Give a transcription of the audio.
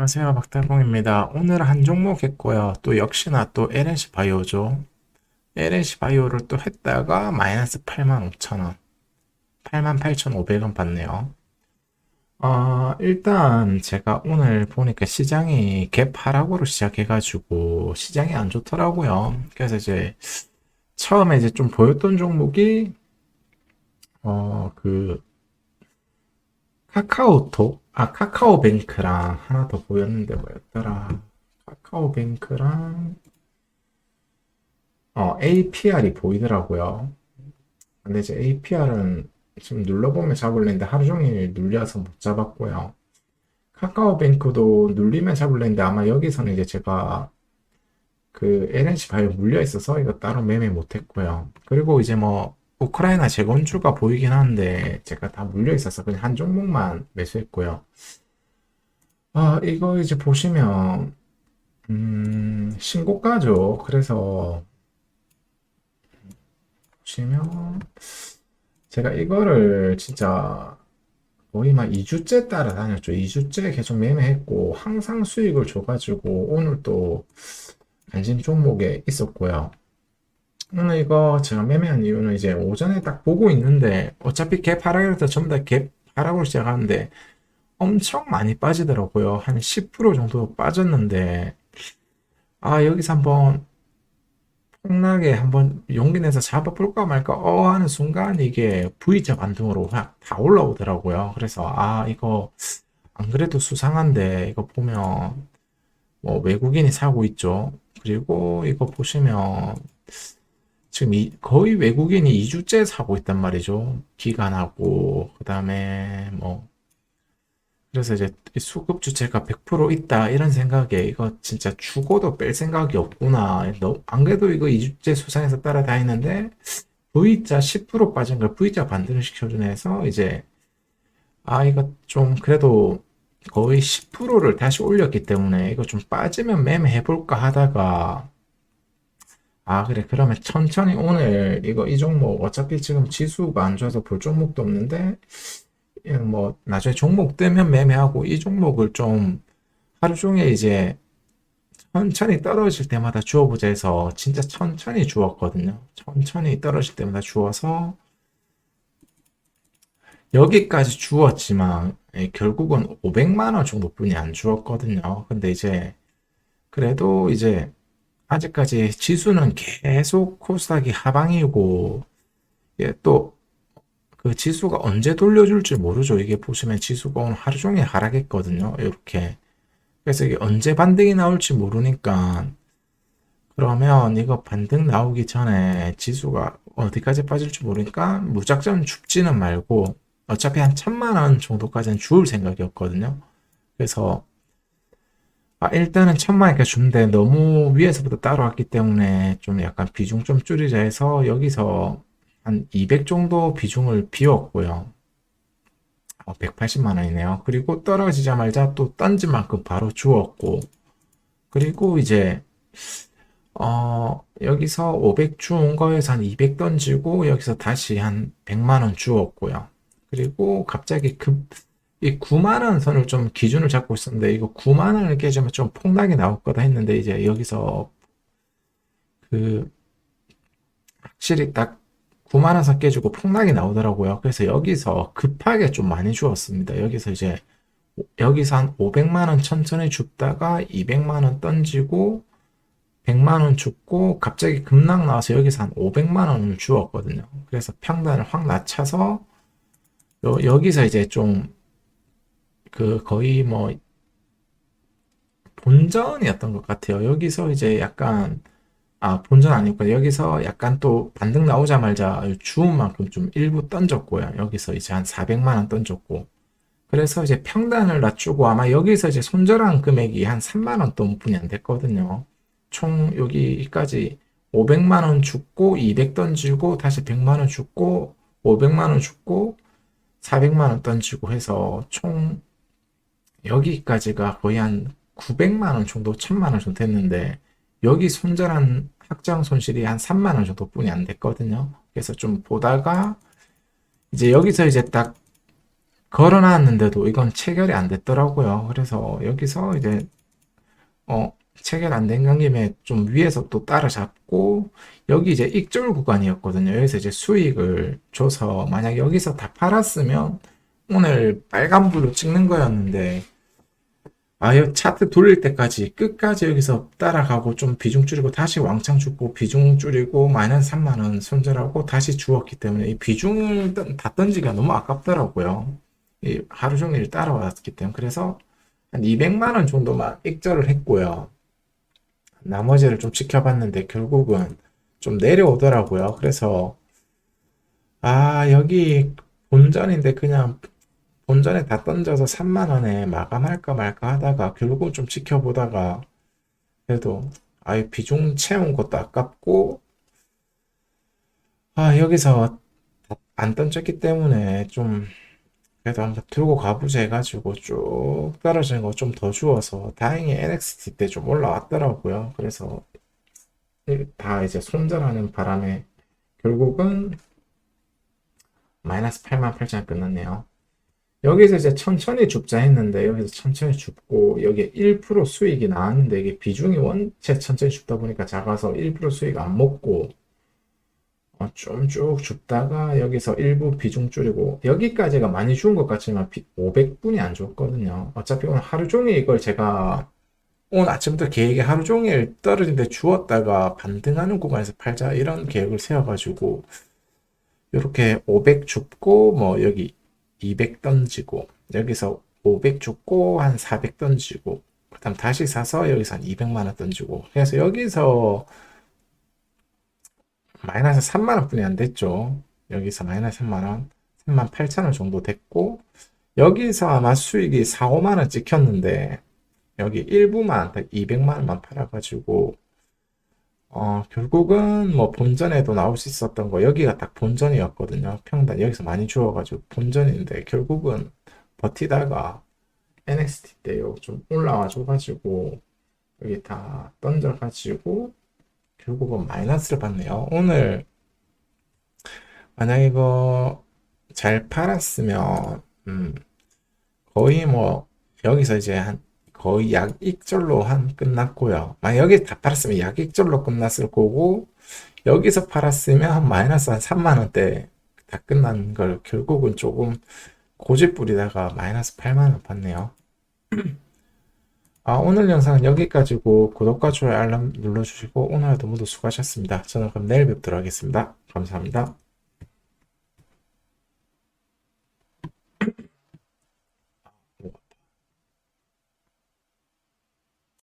안녕하세요. 박달봉입니다. 오늘 한 종목 했고요. 또 역시나 또 LNC 바이오죠. LNC 바이오를 또 했다가 마이너스 85,000원, 88,500원 받네요. 어, 일단 제가 오늘 보니까 시장이 갭 하락으로 시작해가지고 시장이 안 좋더라고요. 그래서 이제 처음에 이제 좀 보였던 종목이 어, 그 카카오톡, 아, 카카오뱅크랑 하나 더 보였는데 뭐였더라? 카카오뱅크랑, 어, APR이 보이더라고요. 근데 이제 APR은 지금 눌러보면 잡을랬는데 하루 종일 눌려서 못 잡았고요. 카카오뱅크도 눌리면 잡을랬는데 아마 여기서는 이제 제가 그 LNC 바이오 물려 있어서 이거 따로 매매 못 했고요. 그리고 이제 뭐 우크라이나 재건주가 보이긴 한데 제가 다 물려 있어서 그냥 한 종목만 매수했고요. 아, 이거 이제 보시면 음, 신고가죠. 그래서 보시면 제가 이거를 진짜 거의 막 2주째 따라 다녔죠. 2주째 계속 매매했고 항상 수익을 줘가지고 오늘 또 관심 종목에 있었고요. 오늘 이거 제가 매매한 이유는 이제 오전에 딱 보고 있는데 어차피 갭 하락에서 전부 다갭 하락으로 시작하는데 엄청 많이 빠지더라고요. 한 10% 정도 빠졌는데 아 여기서 한번 폭락에 한번 용기 내서 잡아볼까 말까 어 하는 순간 이게 V자 반등으로 확 다 올라오더라고요. 그래서 아 이거 안 그래도 수상한데 이거 보면 뭐 외국인이 사고 있죠. 그리고 이거 보시면 지금 이, 거의 외국인이 2주째 사고 있단 말이죠. 기간하고, 그 다음에 뭐, 그래서 이제 이 수급 주체가 100% 있다, 이런 생각에 이거 진짜 죽어도 뺄 생각이 없구나. 너, 안 그래도 이거 2주째 수상해서 따라다니는데, V자 10% 빠진 걸 V자 반등을 시켜주네 해서 이제, 아, 이거 좀 그래도 거의 10%를 다시 올렸기 때문에 이거 좀 빠지면 매매해볼까 하다가, 아, 그래. 그러면 천천히 오늘 이거 이 종목 어차피 지금 지수가 안 좋아서 볼 종목도 없는데 예, 뭐 나중에 종목 뜨면 매매하고 이 종목을 좀 하루 종일 이제 천천히 떨어질 때마다 주워보자 해서 진짜 천천히 주웠거든요. 천천히 떨어질 때마다 주워서 여기까지 주웠지만 예, 결국은 500만 원 정도뿐이 안 주웠거든요. 근데 이제 그래도 이제 아직까지 지수는 계속 코스닥이 하방이고, 예, 또, 그 지수가 언제 돌려줄지 모르죠. 이게 보시면 지수가 오늘 하루 종일 하락했거든요. 이렇게. 그래서 이게 언제 반등이 나올지 모르니까, 그러면 이거 반등 나오기 전에 지수가 어디까지 빠질지 모르니까 무작정 춥지는 말고, 어차피 한 천만 원 정도까지는 주울 생각이었거든요. 그래서 아, 일단은 천만원까 준데 너무 위에서부터 따라왔기 때문에 좀 약간 비중 좀 줄이자 해서 여기서 한 200 정도 비중을 비웠고요. 어, 180만 원이네요. 그리고 떨어지자마자 또 던진 만큼 바로 주었고, 그리고 이제, 어, 여기서 500 주운 거에서 한 200 던지고, 여기서 다시 한 100만 원 주었고요. 그리고 갑자기 급, 이 9만 원 선을 좀 기준을 잡고 있었는데 이거 9만 원을 깨지면 좀 폭락이 나올 거다 했는데 이제 여기서 그 확실히 딱 9만 원 선 깨지고 폭락이 나오더라고요. 그래서 여기서 급하게 좀 많이 주었습니다. 여기서 이제 여기서 한 500만 원 천천히 줍다가 200만 원 던지고 100만 원 줍고 갑자기 급락 나와서 여기서 한 500만 원을 주었거든요. 그래서 평단을 확 낮춰서 여, 여기서 이제 좀 그 거의 뭐 본전이었던 것 같아요. 여기서 이제 약간 아 본전 아니고 여기서 약간 또 반등 나오자마자 주운 만큼 좀 일부 던졌고요. 여기서 이제 한 400만 원 던졌고 그래서 이제 평단을 낮추고 아마 여기서 이제 손절한 금액이 한 3만 원 돈뿐이 안 됐거든요. 총 여기까지 500만 원 줬고 200 던지고 다시 100만 원 줬고 500만 원 줬고 400만 원 던지고 해서 총 여기까지가 거의 한 900만 원 정도, 1000만 원 정도 됐는데 여기 손절한 확정 손실이 한 3만 원 정도뿐이 안 됐거든요. 그래서 좀 보다가 이제 여기서 이제 딱 걸어놨는데도 이건 체결이 안 됐더라고요. 그래서 여기서 이제 어 체결 안 된 관계에 좀 위에서 또 따라잡고 여기 이제 익절 구간이었거든요. 여기서 이제 수익을 줘서 만약 여기서 다 팔았으면 오늘 빨간불로 찍는 거였는데 아, 이 차트 돌릴 때까지 끝까지 여기서 따라가고 좀 비중 줄이고 다시 왕창 줍고 비중 줄이고 마이너스 3만 원 손절하고 다시 주었기 때문에 이 비중을 던- 다 던지기가 너무 아깝더라고요. 이 하루 종일 따라왔기 때문에 그래서 한 200만 원 정도만 익절을 했고요. 나머지를 좀 지켜봤는데 결국은 좀 내려오더라고요. 그래서 아, 여기 본전인데 그냥 본전에 다 던져서 3만 원에 마감할까 말까 하다가 결국 좀 지켜보다가 그래도 아예 비중 채운 것도 아깝고 아 여기서 다안 던졌기 때문에 좀 그래도 한번 들고 가보자 해가지고 쭉 떨어지는 거 좀 더 주어서 다행히 NXT 때 좀 올라왔더라고요. 그래서 다 이제 손절하는 바람에 결국은 마이너스 8만 8천 끝났네요. 여기서 이제 천천히 줍자 했는데 여기서 천천히 줍고 여기에 1% 수익이 나왔는데 이게 비중이 원체 천천히 줍다 보니까 작아서 1% 수익 안 먹고 어, 좀쭉 줍다가 여기서 일부 비중 줄이고 여기까지가 많이 준것 같지만 500분이 안 줬거든요. 어차피 오늘 하루 종일 이걸 제가 오늘 아침부터 계획이 하루 종일 떨어진데 주었다가 반등하는 구간에서 팔자 이런 계획을 세워가지고 이렇게 500 줍고 뭐 여기 200 던지고 여기서 500 줍고 한 400 던지고 그다음 다시 사서 여기서 한 200만 원 던지고 그래서 여기서 마이너스 3만 원뿐이 안 됐죠. 여기서 마이너스 3만 원, 3만 8천 원 정도 됐고 여기서 아마 수익이 4, 5만 원 찍혔는데 여기 일부만 200만 원만 팔아가지고 어, 결국은 뭐 본전에도 나올 수 있었던 거 여기가 딱 본전이었거든요. 평단 여기서 많이 주어가지고 본전인데 결국은 버티다가 NXT 때요 좀 올라와 줘가지고 여기 다 던져가지고 결국은 마이너스를 받네요. 오늘 만약 이거 잘 팔았으면 음, 거의 뭐 여기서 이제 한 거의 약익절로 한 끝났고요. 만약 여기 다 팔았으면 약익절로 끝났을 거고 여기서 팔았으면 한 마이너스 한 3만 원대 다 끝난 걸 결국은 조금 고집 부리다가 마이너스 8만 원 받네요. 아, 오늘 영상은 여기까지고 구독과 좋아요 알람 눌러주시고 오늘도 모두 수고하셨습니다. 저는 그럼 내일 뵙도록 하겠습니다. 감사합니다.